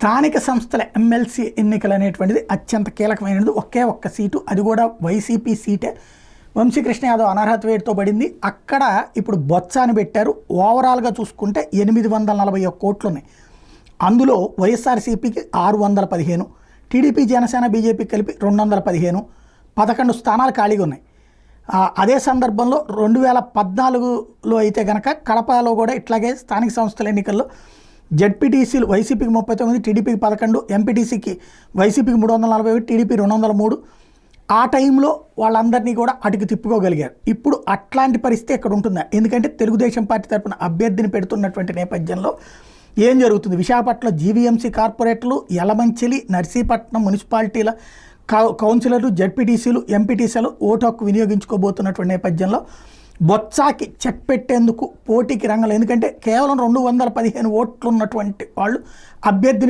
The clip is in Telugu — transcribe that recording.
స్థానిక సంస్థల ఎమ్మెల్సీ ఎన్నికలు అనేటువంటిది అత్యంత కీలకమైనది. ఒకే ఒక్క సీటు అది కూడా వైసీపీ సీటే. వంశీకృష్ణ యాదవ్ అనర్హత వేటుతో పడింది. అక్కడ ఇప్పుడు బొత్సాని పెట్టారు. ఓవరాల్గా చూసుకుంటే ఎనిమిది వందల నలభై ఒక్క కోట్లు ఉన్నాయి అందులో వైఎస్ఆర్సీపీకి ఆరు వందల పదిహేను టీడీపీ జనసేన బీజేపీ కలిపి రెండు వందల పదిహేను పదకొండు స్థానాలు ఖాళీగా ఉన్నాయి. అదే సందర్భంలో రెండు వేల పద్నాలుగులో అయితే కనుక కడపలో కూడా ఇట్లాగే స్థానిక సంస్థల ఎన్నికల్లో జడ్పీటీసీలు వైసీపీకి ముప్పై తొమ్మిది టీడీపీకి పదకొండు ఎంపీటీసీకి వైసీపీకి మూడు వందల నలభై ఒకటి టీడీపీ రెండు వందల మూడు. ఆ టైంలో వాళ్ళందరినీ కూడా అటుకు తిప్పుకోగలిగారు. ఇప్పుడు అట్లాంటి పరిస్థితి ఇక్కడ ఉంటుందా? ఎందుకంటే తెలుగుదేశం పార్టీ తరఫున అభ్యర్థిని పెడుతున్నటువంటి నేపథ్యంలో ఏం జరుగుతుంది? విశాఖపట్నం జీవీఎంసీ కార్పొరేటర్లు యలమంచిలి నర్సీపట్నం మున్సిపాలిటీల కౌ- కౌన్సిలర్లు జడ్పీటీసీలు ఎంపీటీసీలు ఓటు హక్కు వినియోగించుకోబోతున్నటువంటి నేపథ్యంలో బొత్సాకి చెప్పెట్టేందుకు పోటీకి రంగంలో ఎందుకంటే కేవలం రెండు వందల పదిహేను ఓట్లు ఉన్నటువంటి వాళ్ళు అభ్యర్థిని